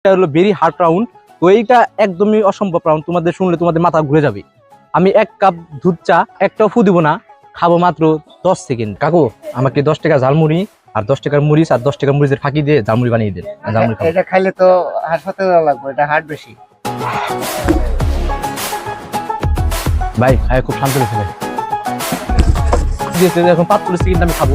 এটা হলো very hard round তো এইটা একদমই অসম্ভব রাউন্ড তোমাদের শুনলে তোমাদের মাথা ঘুরে যাবে। আমি এক কাপ দুধ চা একটাও ফু দিব না। খাব মাত্র দশ সেকেন্ড। কাকু আমাকে দশ টাকা ঝালমুড়ি আর দশ টাকার মরিচ আর দশ টাকার মরিচের ফাঁকি দিয়ে ঝালমুড়ি বানিয়ে দেন। ঝালমুড়ি এটা খাইলে তো হাসপাতালে লাগবে এটা হার্ট বেশি। ভাই খায় খুব শান্ত লেগেছে ভাই এখন পাঁচ চল্লিশ সেকেন্ড আমি খাব।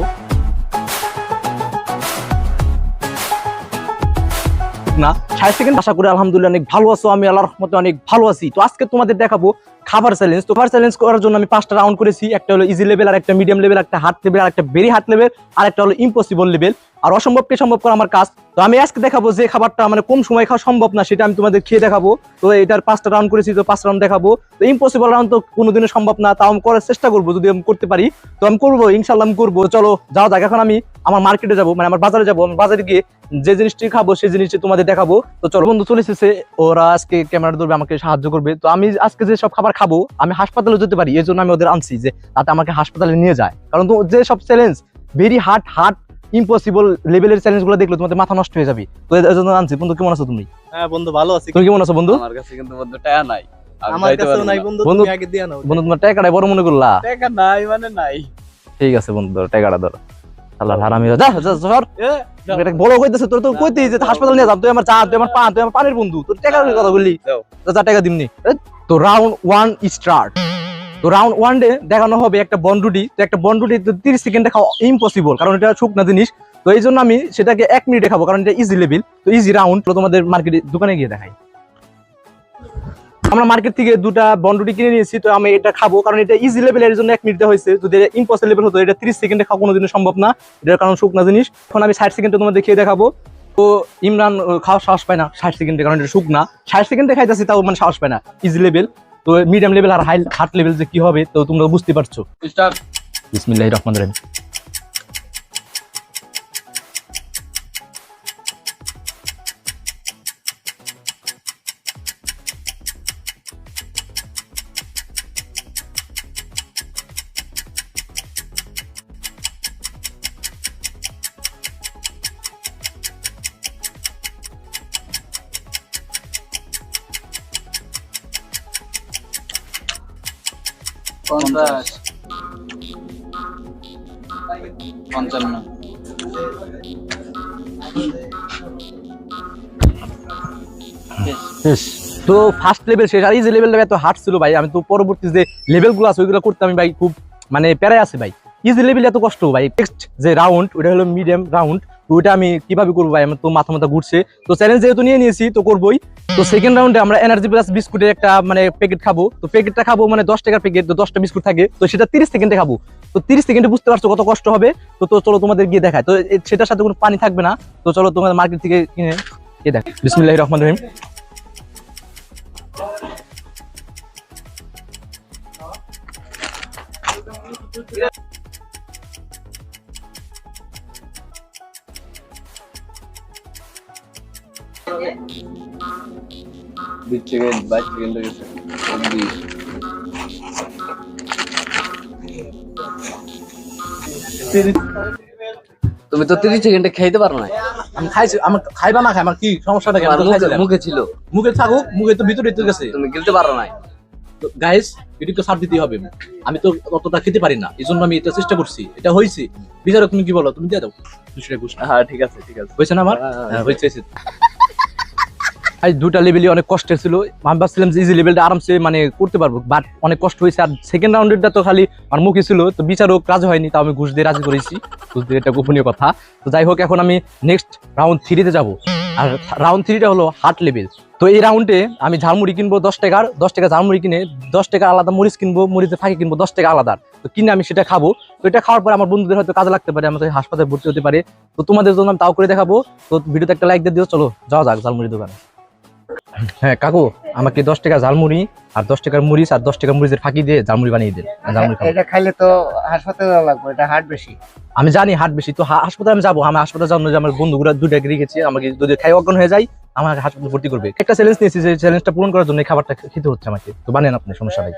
না। ষাট সেকেন্ড আশা করি আলহামদুলিল্লাহ অনেক ভালো আছো। আমি আল্লাহ রহমতে অনেক ভালো আছি। তো আজকে তোমাদের দেখাবো খাবার চ্যালেঞ্জ তো খাবার চ্যালেঞ্জ করার জন্য আমি পাঁচটা রাউন্ড করেছি। একটা হলো ইজি লেভেল আর একটা মিডিয়াম লেভেল একটা হার্ড লেভেল আর একটা ভেরি হার্ড লেভেল আর একটা হলো ইম্পসিবল লেভেল আর অসম্ভবকে সম্ভব করা আমার কাজ। তো আমি আজকে দেখাবো যে খাবারটা মানে কম সময় খাওয়া সম্ভব না, সেটা আমি তোমাদের খেয়ে দেখাবো। তো এটার পাঁচটা রাউন্ড করেছি, তো পাঁচটা রাউন্ড দেখাবো। তো ইম্পসিবল রাউন্ড তো কোনোদিনও সম্ভব না, তাও আমি করার চেষ্টা করব, যদি আমি করতে পারি। তো আমি করব ইনশাল্লাহ আমি করব। চলো যাও যাক, এখন আমি আমার মার্কেটে যাব মানে আমার বাজারে যাব। আমার বাজারে গিয়ে যে জিনিসটি খাব, সেই জিনিসটি তোমাদের দেখাবো। তো চলো, বন্ধু চলে এসেছে। ওরা আজকে ক্যামেরা ধরবে, আমাকে সাহায্য করবে। তো আমি আজকে যে সব খাবার খাব আমি হাসপাতালে যেতে পারি এই জন্য আমি ওদের আনছি যে তাতে আমাকে হাসপাতালে নিয়ে যায়। কারণ তো যে সব challenge very hard hard impossible লেভেলের চ্যালেঞ্জগুলো দেখলে তোমাদের মাথা নষ্ট হয়ে যাবে। তো এই জন্য আনছি। বন্ধু কেমন আছো তুমি? হ্যাঁ বন্ধু ভালো আছি। তুমি কেমন আছো বন্ধু? আমার কাছে কিন্তু বন্ধু টাকা নাই। আমার কাছেও নাই বন্ধু বন্ধু- তুমি আগে দিয়া নাও। বন্ধু তোমার টাকাটাই বড় মনে করলা? টাকা নাই মানে নাই। ঠিক আছে বন্ধু টাকাটা ধরো। আল্লাহ হারামি যা যা সর এ, এটা বড় কইতেছে তোর তো কইতেই যে হাসপাতাল নিয়ে যাব তুই আমার চা তুই আমার তুই আমার পানির বন্ধু। তোর টাকার কথা বললি? যা টাকা দিমনি। তো রাউন্ড ওয়ান স্টার্ট তো রাউন্ড ওয়ান ডে দেখানো হবে একটা বন্ডুটি তো একটা বন্ডুটি তো তিরিশ সেকেন্ডে খাওয়া ইম্পসিবল কারণ এটা শুকনা জিনিস। তো এই জন্য আমি সেটাকে এক মিনিটে খাব কারণ এটা ইজি লেভেল তো ইজি রাউন্ড তো তোমাদের মার্কেটে দোকানে গিয়ে দেখাই। আমরা মার্কেট থেকে দুটা বন্ডুটি কিনে নিয়েছি তো আমি এটা খাব কারণ এটা ইজি লেভেলের জন্য এক মিনিটে হয়েছে। যদি ইম্পসিবল লেভেল হতো এটা তিরিশ সেকেন্ডে খাওয়া কোনোদিনও সম্ভব না। এটার কারণ শুকনা জিনিস। এখন আমি ষাট সেকেন্ডে তোমাদের খেয়ে দেখাবো। তো ইমরান খাওয়া সাহস পায় না ষাট সেকেন্ডে কারণ এটা শুকনা। ষাট সেকেন্ডে খাইতেছি তাও মানে সাহস পায় না ইজি লেভেল তো মিডিয়াম লেভেল আর হাই হার্ট লেভেল যে কি হবে তো তোমরা বুঝতে পারছ। Start. বিসমিল্লাহ রহমান রহিম। তো ফার্স্ট লেভেল শেষ। আর ইজি লেভেলটা এত হার্ড ছিল ভাই, আমি তো পরবর্তী যে লেভেলগুলো আছে, ওইগুলো করতে আমি ভাই খুব মানে প্যারায় আছে ভাই। ইজি লেভেল এত কষ্ট ভাই নেক্সট যে রাউন্ড ওটা হলো মিডিয়াম রাউন্ড ওইটা আমি কীভাবে করব ভাই? আমার তো মাথা মাথা ঘুরছে। তো চ্যালেঞ্জ যেহেতু নিয়ে নিয়েছি, তো করবোই। তো সেকেন্ড রাউন্ডে আমরা এনার্জি প্লাস বিস্কুটের একটা মানে প্যাকেট খাব। তো প্যাকেটটা খাব মানে দশ টাকার প্যাকেট তো দশটা বিস্কুট থাকে। তো সেটা তিরিশ সেকেন্ডে খাব। তো তিরিশ সেকেন্ডে বুঝতে পারছ কত কষ্ট হবে? তো তো চলো তোমাদের গিয়ে দেখায়। তো সেটার সাথে কোনো পানি থাকবে না। তো চলো তোমাদের মার্কেট থেকে কিনে গিয়ে দেখ বিসমিল্লাহ রহমান রহিম। বিশ সেকেন্ড বাইশ সেকেন্ড হয়ে গেছে চব্বিশ তুমি তো তিরিশ সেকেন্ডে খাইতে পারো না আমি খাইছি আমার খাইবা না খাই আমার কি সমস্যাটা কি? তোমার আমি তো মুখে ছিল। মুখে থাকুক মুখে তো ভিতরে তো গেছে। তুমি গিলতে পারো না গাইস এটি তো সার দিতেই হবে। আমি তো অতটা খেতে পারি না এই জন্য আমি এটা চেষ্টা করছি। এটা হয়েছে। বিচারক তুমি কি বলো? তুমি দিয়ে দাও। দুশো হ্যাঁ ঠিক আছে ঠিক আছে। হয়েছে না আমার? হ্যাঁ, হয়েছে। দুটা লেভেলই অনেক কষ্টের ছিল। আমি ভাবছিলাম যে ইজি লেভেলটা আরামসে মানে করতে পারব বাট অনেক কষ্ট হয়েছে। আর সেকেন্ড রাউন্ডেরটা তো খালি আমার মুখে ছিল, তো বিচারক রাজি হয়নি, তাও আমি ঘুষ দিয়ে রাজি করেছি। ঘুষ দিয়ে এটা গোপনীয় কথা। তো যাই হোক, এখন আমি নেক্সট রাউন্ড থ্রিতে যাব। আর রাউন্ড থ্রিটা হলো হার্ট লেভেল তো এই রাউন্ডে আমি ঝালমুড়ি কিনবো দশ টাকার, দশ টাকা ঝালমুড়ি কিনে দশ টাকা আলাদা মরিচ কিনবো, মরিচের ফাঁকি কিনবো দশ টাকা আলাদা। তো কিনে আমি সেটা খাব। তো এটা খাওয়ার পরে আমার বন্ধুদের হয়তো কাজে লাগতে পারে, আমাদের হাসপাতালে ভর্তি হতে পারে। তো তোমাদের জন্য আমি তাও করে দেখাবো। তো ভিডিওতে একটা লাইক দিয়ে দিও, চলো যাওয়া যাক ঝালমুড়ি দোকানে। হ্যাঁ কাকু আমাকে দশ টাকা ঝালমুড়ি আর দশ টাকার মুড়িস আর দশ টাকার মুড়িদের ফাঁকি দিয়ে ঝালমুড়ি বানিয়ে দেন। এটা খাইলে তো হাসপাতালে লাগবে এটা হার্ট বেশি। আমি জানি হাট বেশি তো হাসপাতালে আমি যাব। আমি হাসপাতালে যাব যে আমার বন্ধুগুলো দুইটা গেছে আমাকে যদি খাই অজ্ঞান হয়ে যায় আমাকে হাসপাতালে ভর্তি করবে। একটা চ্যালেঞ্জ নিয়েছি যে চ্যালেঞ্জটা পূরণ করার জন্য খাবারটা খেতে হচ্ছে আমাকে। তো বানেন আপনি সমস্যা নাই।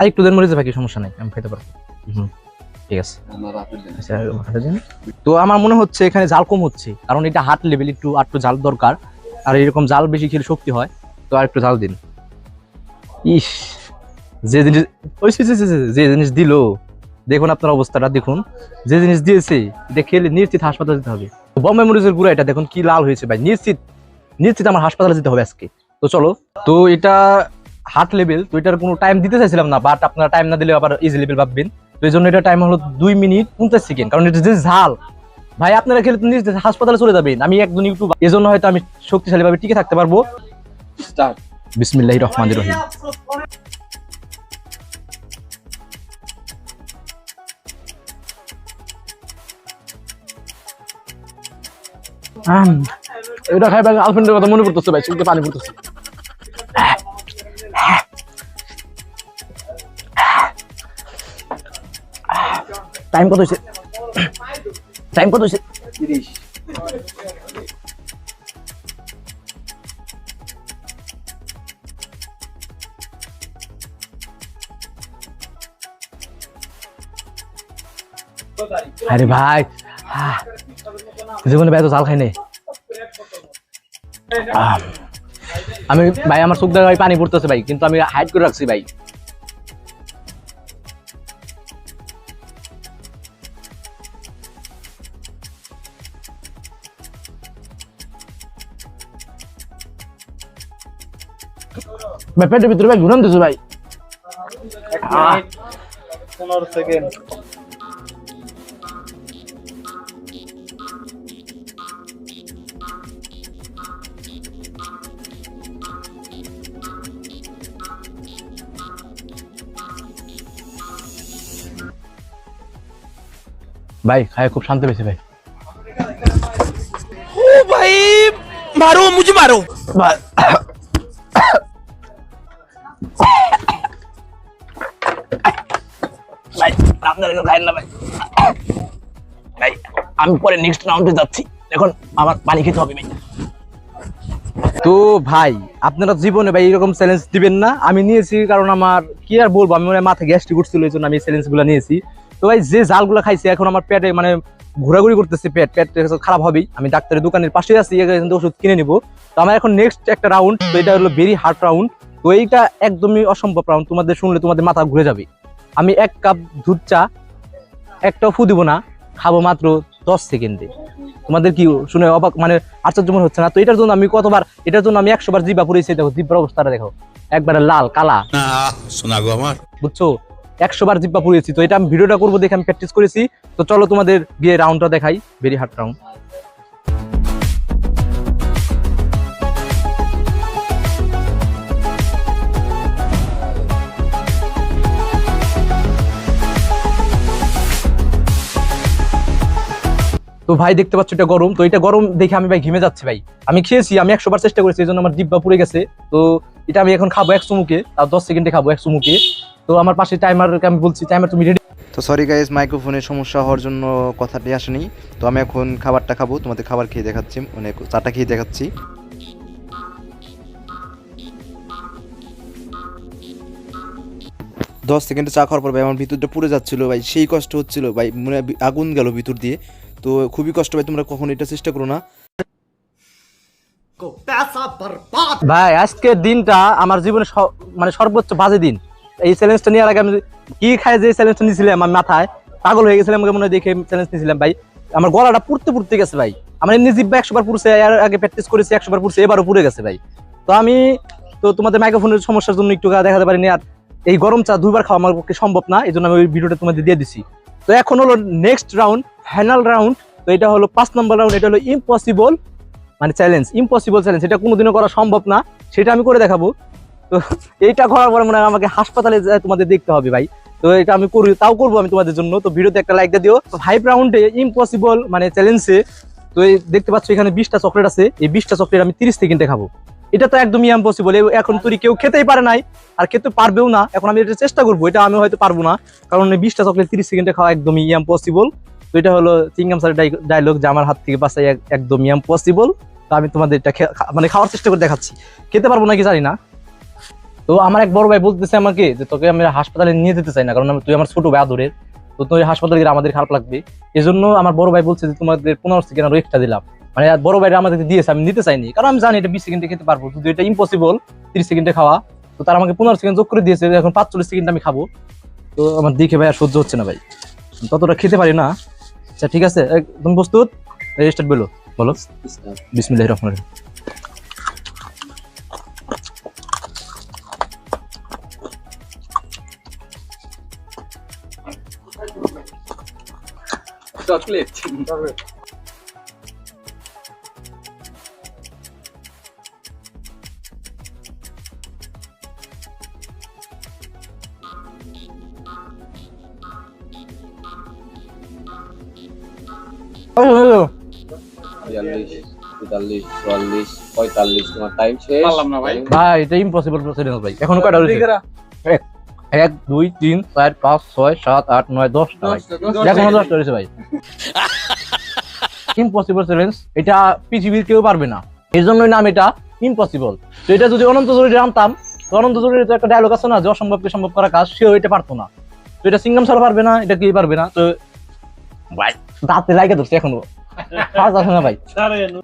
আর একটু দেন মরিচে বাকি সমস্যা নাই আমি খেতে পারব। হুম। ঠিক আছে। আচ্ছা। তো আমার মনে হচ্ছে এখানে জাল কম হচ্ছে কারণ এটা হার্ট লেভেল একটু আর একটু জাল দরকার। আর এরকম জাল বেশি খেলে শক্তি হয় তো আর একটু জাল দিন। ইস যে জিনিস ওই যে জিনিস দিল দেখুন আপনার অবস্থাটা দেখুন। যে জিনিস দিয়েছে এটা খেলে নিশ্চিত হাসপাতালে যেতে হবে। বম্বে মরিচের গুঁড়া এটা দেখুন কি লাল হয়েছে ভাই নিশ্চিত নিশ্চিত আমার হাসপাতালে যেতে হবে আজকে। তো চলো তো এটা হার্ট লেভেল তো এটার কোনো টাইম দিতে চাইছিলাম না বাট আপনারা টাইম না দিলে আবার ইজি লেভেল ভাববেন। তো এই জন্য এটা টাইম হলো দুই মিনিট পঞ্চাশ সেকেন্ড কারণ এটা যে ঝাল। ভাই আপনারা খেলে তো হাসপাতালে চলে যাবেন। আমি একজন ইউটিউব এই জন্য হয়তো আমি শক্তিশালী ভাবে টিকে থাকতে পারব। স্টার্ট বিসমিল্লাহ রহমান রহিম। এটা খাই ভাই গার্লফ্রেন্ডের কথা মনে পড়তেছে ভাই চোখে পানি পড়তেছে। টাইম কত হয়েছে? টাইম কত হয়েছে? আরে ভাই জীবনে ভাই তো জাল খাই নাই। আমি, ভাই, আমার চোখ দেখা পানি পড়তেছে ভাই, কিন্তু আমি হাইড করে রাখছি ভাই। ভাই ভিতরে ভাই ঘুরান দিছো ভাই। ভাই খায় খুব শান্তি পেয়েছে ভাই। ও ভাই মারো মুঝে মারো। ভাই আমি পরে নেক্সট রাউন্ডে যাচ্ছি। এখন আমার পানি খেতে হবে তো ভাই, আপনারা জীবনে ভাই এরকম চ্যালেঞ্জ দিবেন না। আমি নিয়েছি, কারণ আমার, কি আর বলব, আমি মানে মাথায় গ্যাস্ট্রিক উঠছিল এই জন্য আমি চ্যালেঞ্জগুলো নিয়েছি। তো ভাই, যে জালগুলো খাইছি, এখন আমার পেটে মানে ঘোরাঘুরি করতেছে পেট। পেট খারাপ হবেই। আমি ডাক্তারের দোকানের পাশে আছি ওষুধ কিনে নিবো। তো আমার এখন নেক্সট একটা রাউন্ড তো এটা হলো ভেরি হার্ড রাউন্ড তো এইটা একদমই অসম্ভব কারণ তোমাদের শুনলে তোমাদের মাথা ঘুরে যাবে। আমি এক কাপ দুধ চা একটাও ফু দিব না খাব মাত্র দশ সেকেন্ডে। তোমাদের কি শুনে অবাক মানে আশ্চর্য মনে হচ্ছে না? তো এটার জন্য আমি কতবার এটার জন্য আমি একশোবার জিবা পুড়িয়েছি দেখো জিব্বার অবস্থাটা দেখো। একবারে লাল কালা। শোনাগো আমার। বুঝছ? একশোবার জিব্বা পুড়িয়েছি। তো এটা আমি ভিডিওটা করব দেখে আমি প্র্যাকটিস করেছি। তো চলো তোমাদের গিয়ে রাউন্ডটা দেখাই ভেরি হার্ড রাউন্ড তো ভাই দেখতে পাচ্ছ এটা গরম, তো এটা গরম দেখে আমি ভাই ঘেমে যাচ্ছে ভাই। আমি খেয়েছি, আমি একশো বার চেষ্টা করেছি এই জন্য আমার জিব্বা পুড়ে গেছে। তো এটা আমি এখন খাব একশো মুখে আর দশ সেকেন্ডে খাব একশো মুখে তো আমার পাশে টাইমারকে আমি বলছি টাইমার তুমি রেডি তো সরি গাইজ মাইক্রোফোনের সমস্যা হওয়ার জন্য কথাটি আসেনি। তো আমি এখন খাবারটা খাব, তোমাদের খাবার খেয়ে দেখাচ্ছি মানে চাটা খেয়ে দেখাচ্ছি। দশ সেকেন্ডে চা খাওয়ার পর ভাই আমার ভিতরটা পুড়ে যাচ্ছিল ভাই, সেই কষ্ট হচ্ছিল ভাই, মনে আগুন গেল ভিতর দিয়ে। তো খুবই কষ্ট ভাই তোমরা কখনো এটা চেষ্টা করো না। ভাই আজকের দিনটা আমার জীবনে মানে সর্বোচ্চ বাজে দিন। এই চ্যালেঞ্জটা নেওয়ার আগে আমি কি খাই যে চ্যালেঞ্জটা নিয়েছিলাম আমার মাথায় পাগল হয়ে গেছিলাম আমাকে মনে হয় দেখে চ্যালেঞ্জ নিয়েছিলাম ভাই আমার গলাটা পুড়তে পুড়তে গেছে ভাই। আমার এমনি জিব্বা একশো বার পুড়ছে এর আগে প্র্যাকটিস করেছি একশো বার পুড়ছে এবারও পুড়ে গেছে ভাই। তো আমি তো তোমাদের মাইক্রোফোনের সমস্যার জন্য একটু দেখাতে পারিনি আর এই গরম চা দুইবার খাওয়া আমার পক্ষে সম্ভব না এই জন্য আমি ওই ভিডিওটা তোমাদের দিয়ে দিছি। তো এখন হলো নেক্সট রাউন্ড ফাইনাল রাউন্ড তো এটা হলো পাঁচ নম্বর রাউন্ড এটা হলো ইম্পসিবল মানে চ্যালেঞ্জ ইম্পসিবল চ্যালেঞ্জ এটা কোনোদিনও করা সম্ভব না, সেটা আমি করে দেখাবো। তো এইটা করার পরে মনে হয় আমাকে হাসপাতালে তোমাদের দেখতে হবে ভাই। তো এটা আমি করি, তাও করব আমি তোমাদের জন্য। তো ভিডিওতে একটা লাইক দিয়ে দিও। ফাইভ রাউন্ডে ইম্পসিবল মানে চ্যালেঞ্জে তো দেখতে পাচ্ছ এখানে বিশটা চকলেট আছে। এই বিশটা চকলেট আমি তিরিশ সেকেন্ডে খাব। এটা তো একদমই ইম্পসিবল এখন তুই কেউ খেতেই পারে নাই, আর খেতে পারবেও না। এখন আমি এটা চেষ্টা করব, এটা আমি হয়তো পারব না। কারণ বিশটা চকলেট তিরিশ সেকেন্ডে খাওয়া একদমই ইম্পসিবল তো এটা হলো চিংগাম স্যারের ডায়লগ যে আমার হাত থেকে বাঁচাই এক- একদমই ইম্পসিবল তো আমি তোমাদের এটা মানে খাওয়ার চেষ্টা করে দেখাচ্ছি। খেতে পারব নাকি জানি না। তো আমার এক বড় ভাই বলতেছে আমাকে যে, তোকে আমি হাসপাতালে নিয়ে যেতে চাই না, কারণ তুই আমার ছোট ভাই আদরের। তো তুই হাসপাতালে গেলে আমাদের খারাপ লাগবে। এই জন্য আমার বড় ভাই বলছে যে, তোমাদের পনেরো সেকেন্ড আরও এক্সট্রা দিলাম। মানে বড় ভাইরা আমাদের দিয়েছে, আমি নিতে চাইনি। কারণ আমি জানি এটা বিশ সেকেন্ডে খেতে পারব যদি এটা ইম্পসিবল তিরিশ সেকেন্ডে খাওয়া। তো তারা আমাকে পনেরো সেকেন্ড যোগ করে দিয়েছে, এখন পাঁচচল্লিশ সেকেন্ড আমি খাব। তো আমার দেখে ভাই আর সহ্য হচ্ছে না ভাই। ততটা খেতে পারি না। আচ্ছা ঠিক আছে একদম প্রস্তুত? স্টার্ট বলো বলো। বিসমিল্লাহ রহমান চকলেট। এক এক দুই তিন চার পাঁচ ছয় সাত আট নয় দশটা এখনও দশটা রয়েছে ভাই। ইম্পসিবল চ্যালেঞ্জ এটা পৃথিবীর কেউ পারবে না। এই জন্যই নাম এটা ইম্পসিবল তো এটা যদি অনন্ত জরুরি জানতাম তো অনন্ত জরুরি তো একটা ডায়লগ আছে না যে অসম্ভবকে সম্ভব করা কাজ সেও এটা পারতো না। তো এটা সিঙ্গাম ছাড়া পারবে না এটা কেউ পারবে না। তো ভাই দাঁতে লাগে ধরছে এখনও। কাজ আছে না ভাই?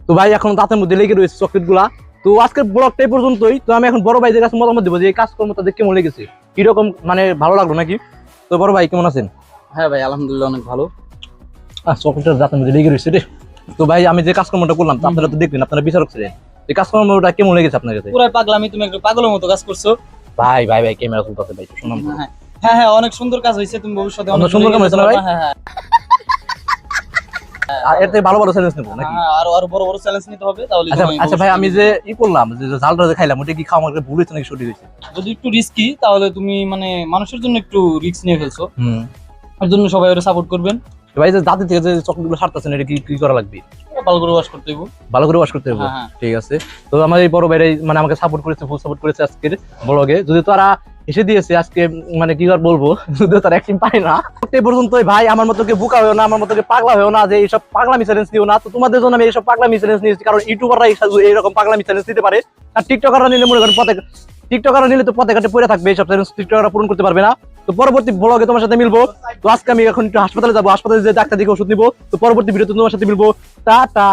তো ভাই এখন দাঁতের মধ্যে লেগে রয়েছে চকলেটগুলা তো আজকের ব্লগটা এই পর্যন্তই। তো আমি এখন বড় ভাইদের কাছে মতামত দেবো যে এই কাজকর্ম তাদের কেমন লেগেছে? কীরকম মানে ভালো লাগল নাকি? তো বড় ভাই কেমন আছেন? হ্যাঁ ভাই আলহামদুলিল্লাহ অনেক ভালো। চকলেটের দাঁতের মধ্যে লেগে রয়েছে রে। তো ভাই আমি যে কাজকর্মটা করলাম তো আপনারা তো দেখবেন আপনারা বিচারক ছিলেন। এই কাজকর্মটা কেমন লেগেছে আপনার কাছে? পুরাই পাগলামি তুমি একটু পাগলের মতো কাজ করছ। ভাই ভাই ভাই ক্যামেরা তুলতে ভাই শুনুন হ্যাঁ হ্যাঁ হ্যাঁ অনেক সুন্দর কাজ হয়েছে তুমি ভবিষ্যতে অনেক সুন্দর কাজ হয়েছে না ভাই? হ্যাঁ হ্যাঁ। আর এর থেকে ভালো ভালো চ্যালেঞ্জ নেব নাকি? হ্যাঁ, আরও আরও বড় বড় চ্যালেঞ্জ নিতে হবে তাহলে আচ্ছা আচ্ছা ভাই আমি যে ই করলাম যে ঝালটা যে খাইলাম ওটা কি খাওয়া আমার ভুল হয়েছে নাকি সঠিক হয়েছে? যদি একটু রিস্কি তাহলে তুমি মানে মানুষের জন্য একটু রিস্ক নিয়ে ফেলছো। হুম। এর জন্য সবাই ওরা সাপোর্ট করবেন। ভাই যে দাঁতে থেকে যে চকলেটগুলো সারতেছেন এটা কি কি করা লাগবে? ভালো করে ওয়াশ করতে হইব। ভালো করে ওয়াশ করতে হ্যাঁ হ্যাঁ। ঠিক আছে। তো আমার এই বড় ভাইরাই মানে আমাকে সাপোর্ট করেছে ফুল সাপোর্ট করেছে আজকের ব্লগে যদি তারা এসে দিয়েছে আজকে মানে কি আর বলব যদি তারা একদিন পায় না। এই পর্যন্তই ভাই, আমার মতো বোকা হয়েও না, আমার মতো পাগলা হয়েও না যে এইসব পাগলামি চ্যালেঞ্জ দিও না। তো তোমাদের জন্য আমি এইসব পাগলামি চ্যালেঞ্জ নিয়েছি, কারণ ইউটিউবাররা এইরকম পাগলামি চ্যালেঞ্জ দিতে পারে। আর টিকটকাররা নিলে মনে করেন পথে টিকটকাররা নিলে তো পথে ঘাটে পড়ে থাকবে এইসব চ্যালেঞ্জ টিকটকাররা পূরণ করতে পারবে না। তো পরবর্তী ব্লগে তোমার সাথে মিলবো। তো আজকে আমি এখন একটু হাসপাতালে যাব, হাসপাতালে যে ডাক্তার দিকে ওষুধ নিবো। তো পরবর্তী ভিডিওতে তোমার সাথে মিলবো। টাটা।